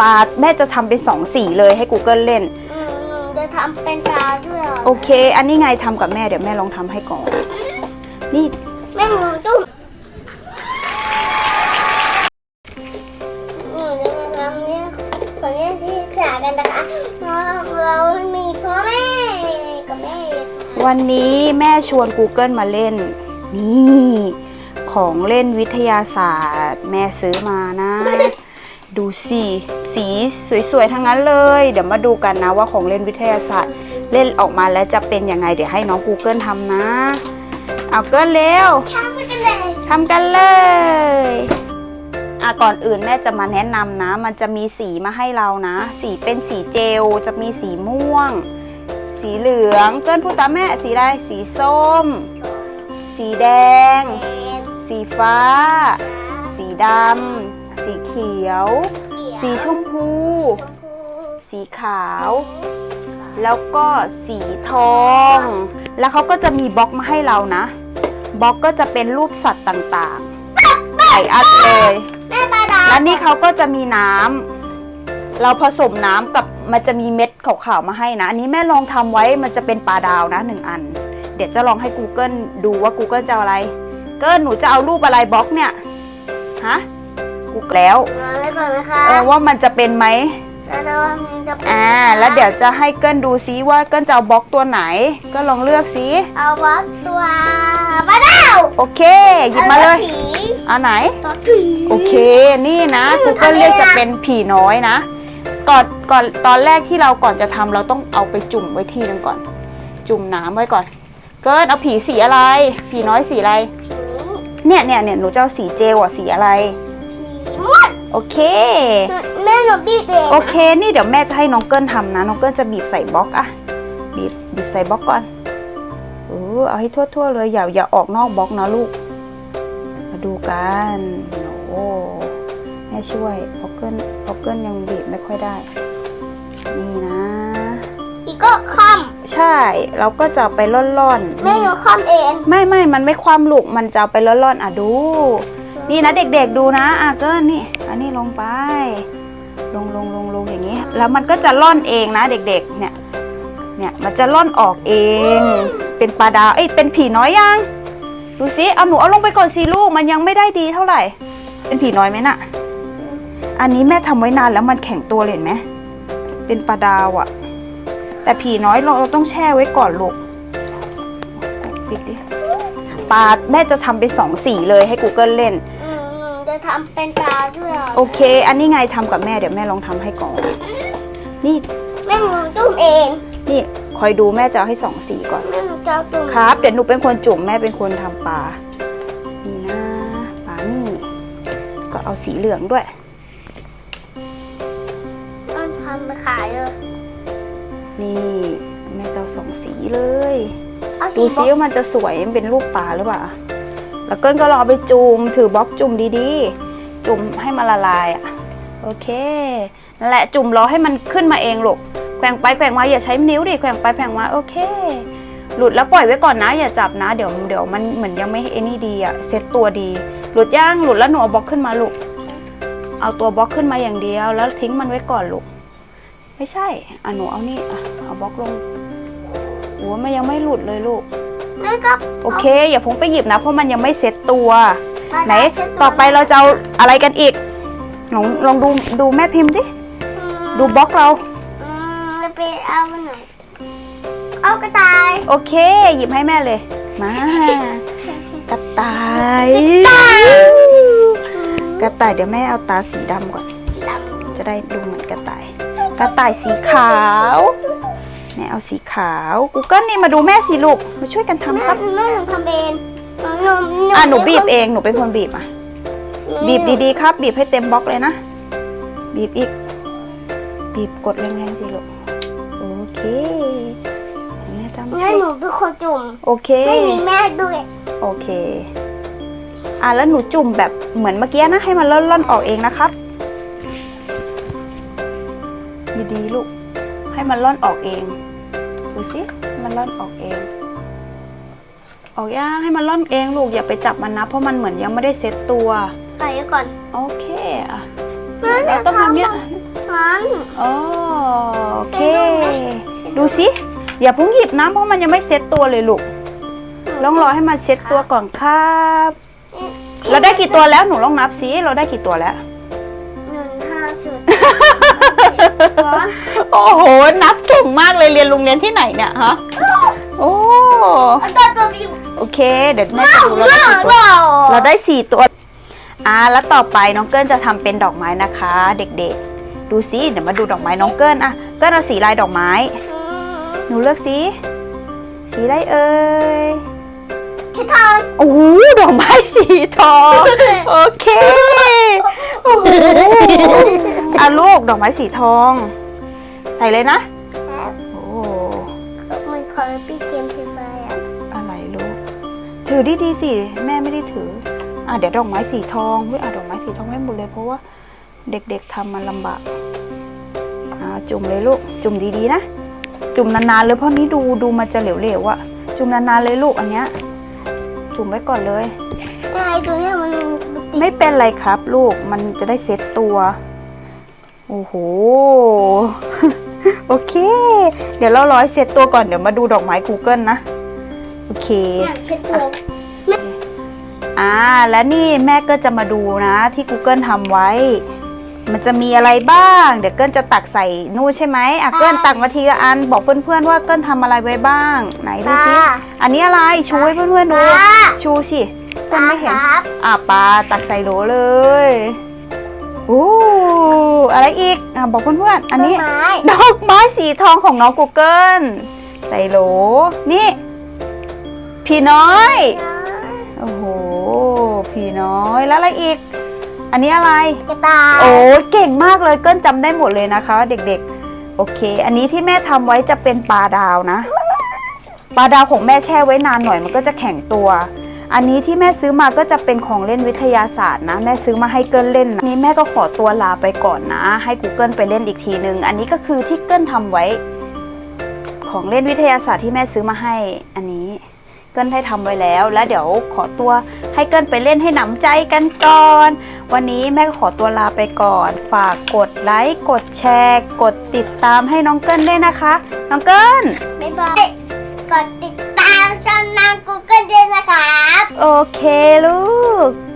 ปลาแม่จะทำเป็นสองสีเลยให้ Google เล่น อืมหนูจะทำเป็นปลาด้วยเหรอโอเค อันนี้ไงทำกับแม่เดี๋ยวแม่ลองทำให้ก่อน นี่แม่หนูจุ่มหนูจะมาทำเนี่ยของเนี่ยที่สากันนะคะเพราะเรามีพ่อแม่กับแม่วันนี้แม่ชวน Google มาเล่น นี่ ของเล่นวิทยาศาสตร์ แม่ซื้อมานะ ดูสิสีสวยๆ ทั้งนั้นเลย เดี๋ยวมาดูกันนะว่าของเล่นวิทยาศาสตร์ เล่นออกมาแล้วจะเป็นยังไง เดี๋ยวให้น้อง Google ทำนะ เอาเกินเร็วทำไปกันเลยทำกันเลยอะก่อนอื่นแม่จะมาแนะนำนะ มันจะมีสีมาให้เรานะ สีเป็นสีเจล จะมีสีม่วง สีเหลือง เกินพูดตามแม่ สีอะไร สีส้ม สีแดง สีฟ้า สีดำสีเขี ยว สีชมพู สีขาว แล้วก็สีทอง แล้วเขาก็จะมีบล็อกมาให้เรานะ บล็อกก็จะเป็นรูปสัตว์ต่างๆใส่อัดเลยแม่ปลาดาแล้วนี่เขาก็จะมีน้ำ เราผสมน้ำกับมันจะมีเม็ดขาวๆมาให้นะ อันนี้แม่ลองทำไว้มันจะเป็นปลาดาวนะหนึ่งอัน เดี๋ยวจะลองให้ Google ดูว่า Google จะเอาอะไร เกินหนูจะเอารูปอะไรบล็อกเนี่ย ฮะ กูแล้วมาเลย ก่อนนะคะเออว่ามันจะเป็นไหมแล้วเราจะเป็นอ่า แล้วเดี๋ยวจะให้เกิลดูซิว่าเกิลจะเอาบล็อกตัวไหน ก็ลองเลือกซิเอาวัดตัวปลาดาวโอเคหยิบมาเลยอผีเอาไหนตัวผีโอเคนี่นะอืม Google ทำเองเรียกจะอะเป็นผีน้อยนะก่อนก่อนตอนแรกที่เราก่อนจะทำเราต้องเอาไปจุ่มไว้ทีนึงก่อน จุ่มน้ำไว้ก่อน เกินเอาผีสีอะไร ผีน้อยสีอะไรผีเนี่ยเนี่ยเนี่ยหนูจะเอาสีเจลอะสีอะไรฉี่ม่วง โอเค แม่หนูบีบเองโอเค นี่เดี๋ยวแม่จะให้น้องเกิลทำนะ น้องเกิลจะบีบใส่บล็อกอะบีบบีบใส่บล็อกก่อนเออเอาให้ทั่วๆเลยอย่าอย่าออกนอกบล็อกนะลูก มาดูกันโอ้แม่ช่วยเพราะเกิลเพราะเกิลยังบีบไม่ค่อยได้ นี่นะอีกก็คใช่เราก็จะเอาไปล่อนๆำแม่หนูคำเองไม่ไม่มันไม่ความลูกมันจะเอาไปร่อนๆอะดู นี่นะเด็กๆดูนะอะเกินนี่ อันนี้ลงไป ลงลงลงลงอย่างนี้ แล้วมันก็จะร่อนเองนะเด็กๆ เนี่ย เนี่ยมันจะร่อนออกเอง เป็นปลาดาว เอ้ย เป็นผีน้อยยัง ดูสิ เอาหนูเอาลงไปก่อนสิลูก มันยังไม่ได้ดีเท่าไหร่ เป็นผีน้อยไหมน่ะ อันนี้แม่ทำไว้นานแล้วมันแข็งตัวเลยเห็นไหม เป็นปลาดาวอะแต่ผีน้อยเราเราต้องแช่ไว้ก่อนลูกปิดดิปลาแม่จะทำเป็นสองสีเลยให้ Google เล่น จะทำเป็นปลาด้วยเหรอโอเค อันนี้ไงทำกับแม่เดี๋ยวแม่ลองทำให้ก่อน นี่แม่หนูจุ่มเองนี่คอยดูแม่จะเอาให้สองสีก่อน แม่หนูจะเอาจุ่มครับ เดี๋ยวหนูเป็นคนจุ่มแม่เป็นคนทำปลา นี่นะปลานี่ ก็เอาสีเหลืองด้วย ต้องทำไปขายเลยนี่แม่จะเอาสองสีเลย เอาดูสีซิว่ามันจะสวยมันเป็นรูปปลาหรือเปล่า แล้วเกินก็รอไปจุ่มถือบล็อกจุ่มดีๆ จุ่มให้มันละลายอะโอเคนั่นแหละจุ่มรอให้มันขึ้นมาเองลูกแกว่งไปแกว่งมาอย่าใช้นิ้วดิแกว่งไปแกว่งมาโอเค หลุดแล้วปล่อยไว้ก่อนนะ อย่าจับนะเดี๋ยวเดี๋ยวมันเหมือนยังไม่ไอ้นี่ดีอะเซ็ตตัวดี หลุดย่างหลุดแล้วหนูเอาบล็อกขึ้นมาลูกเอาตัวบล็อกขึ้นมาอย่างเดียว แล้วทิ้งมันไว้ก่อนลูกไม่ใช่อะหนูเอานี่อะเอาบล็อกลงโอ้มันยังไม่หลุดเลยลูก แม่ก็โอเค อย่าเพุ่งไปหยิบนะเพราะมันยังไม่เซ็ตตัวปลาดาวไหนเช็ดวต่อไปเราจะเอาอะไรกันอีกลองลองดูดูแม่พิมพ์ดิอืมดูบล็อกเราอืมจะไปเอามันไหนเอากระต่ายโอเค หยิบให้แม่เลย มากระต่าย กระต่ายเดี๋ยวแม่เอาตาสีดำก่อนดจะได้ดูเหมือนกระต่าย กระต่ายสีขาว แม่เอาสีขาวกูเกิลนี่มาดูแม่สิลูก มาช่วยกันำทำแม่ครับ แม่หนูทำเองหนูหนูอะหนูบีบเอง หนูเป็นคนบีบอะ บีบดีๆครับ บีบให้เต็มบล็อกเลยนะ บีบอีก บีบกดแรงๆสิลูก โอเค แม่ทำแม่ช่วยหนูเป็นคนจุ่ม โอเค ไม่มีแม่ด้วยโอเค อะแล้วหนูจุ่มแบบเหมือนเมื่อกี้นะ ให้มันล่อนๆออกเองนะครับ ดีๆลูก ให้มันล่อนออกเอง ดูสิให้มันล่อนออกเอง ออกย่างให้มันล่อนเองลูกอย่าไปจับมันนะ เพราะมันเหมือนยังไม่ได้เซ็ตตัวไปก่อนโอเคอะแม่เราต้องทำเนี้ยทมันโอเค ดูสิอย่าเพุ่งหยิบนะเพราะมันยังไม่เซ็ตตัวเลยลูกต้องรอให้มันเซ็ตตัวก่อนครับ เราได้กี่ตัวแล้วหนูลองนับสิเราได้กี่ตัวแล้ว โอ้โห นับเก่งมากเลยเรียนโรงเรียนที่ไหนเนี่ยฮะ โอ้ตัวตัวบิวโอเค เดี๋ยวแม่จะดูเราได้กี่ตัว เราได้สี่ตัว อ่า แล้วต่อไปน้องเกิ้ลจะทำเป็นดอกไม้นะคะ เด็กๆ ดูสิเดี๋ยวมาดูดอกไม้น้องเกิ้ลอะ เกิ้ลเอาสีลายดอกไม้ หนูเลือกสี สีอะไรเอ่ยชิทอง โอ้โห ดอกไม้สีทอง โอเค โอ้โห อะลูกดอกไม้สีทอง ใส่เลยนะโอ้มันคอร์ปี้เกมฟรีไฟอะอะไรลูก ถือดีๆสิแม่ไม่ได้ถือ อะเดี๋ยวดอกไม้สีทองเฮ้ยเอาดอกไม้สีทองให้หมดเลยเพราะว่าเด็กๆทำมันลำบากอ่าจุ่มเลยลูก จุ่มดีๆนะ จุ่มนานๆเลยเพราะนี้ดูดูมันจะเหลวๆอะจุ่มนานๆเลยลูกอันเนี้ย จุ่มไว้ก่อนเลยไอ้ตัวเนี้ยมันติดไม่เป็นไรครับลูกมันจะได้เซ็ตตัว โอ้โห โอเค เดี๋ยวเราร้อยเซ็ตตัวก่อนเดี๋ยวมาดูดอกไม้ Google นะ โอเคเนี่ยเช็ดตัวอ่า และนี่แม่ก็จะมาดูนะที่ Google ทำไว้ มันจะมีอะไรบ้าง เดี๋ยวเกิลจะตักใส่นู่นใช่ไหมอะเกิลตักมาทีละอัน บอกเพื่อนๆว่าเกิลทำอะไรไว้บ้าง ไหนดูสิอันนี้อะไร ชูให้เพื่อนๆดู ชูสิเกิลไม่เห็นครับอะปลาตักใส่โหลเลยโอ้อะไรอีกอะบอกเพื่อนๆอันนี้ ต้ไม้ ดอกไม้สีทองของน้อง Google ใส่โหล นี่ พี่น้อย โอ้โห พี่น้อยแล้วอะไรอีก อันนี้อะไร กระต่าย โอ้เก่งมากเลยเกิ้ลจำได้หมดเลยนะคะ เด็กๆ โอเค อันนี้ที่แม่ทำไว้จะเป็นปลาดาวนะ ปลาดาวของแม่แช่ไว้นานหน่อยมันก็จะแข็งตัว อันนี้ที่แม่ซื้อมาก็จะเป็นของเล่นวิทยาศาสตร์นะ แม่ซื้อมาให้เกิลเล่นนะนี่แม่ก็ขอตัวลาไปก่อนนะ ให้ Google ไปเล่นอีกทีนึง อันนี้ก็คือที่เกิลทำไว้ ของเล่นวิทยาศาสตร์ที่แม่ซื้อมาให้ อันนี้เกิลได้ทำไว้แล้ว แล้วเดี๋ยวขอตัวให้เกิลไปเล่นให้หนำใจกันก่อน วันนี้แม่ก็ขอตัวลาไปก่อน ฝากกดไลค์กดแชร์ กดติดตามให้น้องเกิลด้วยนะคะ น้องเกิลบ๊ายบายกดติดตามช่องนางกูเกิลด้วยนะครับ โอเคลูก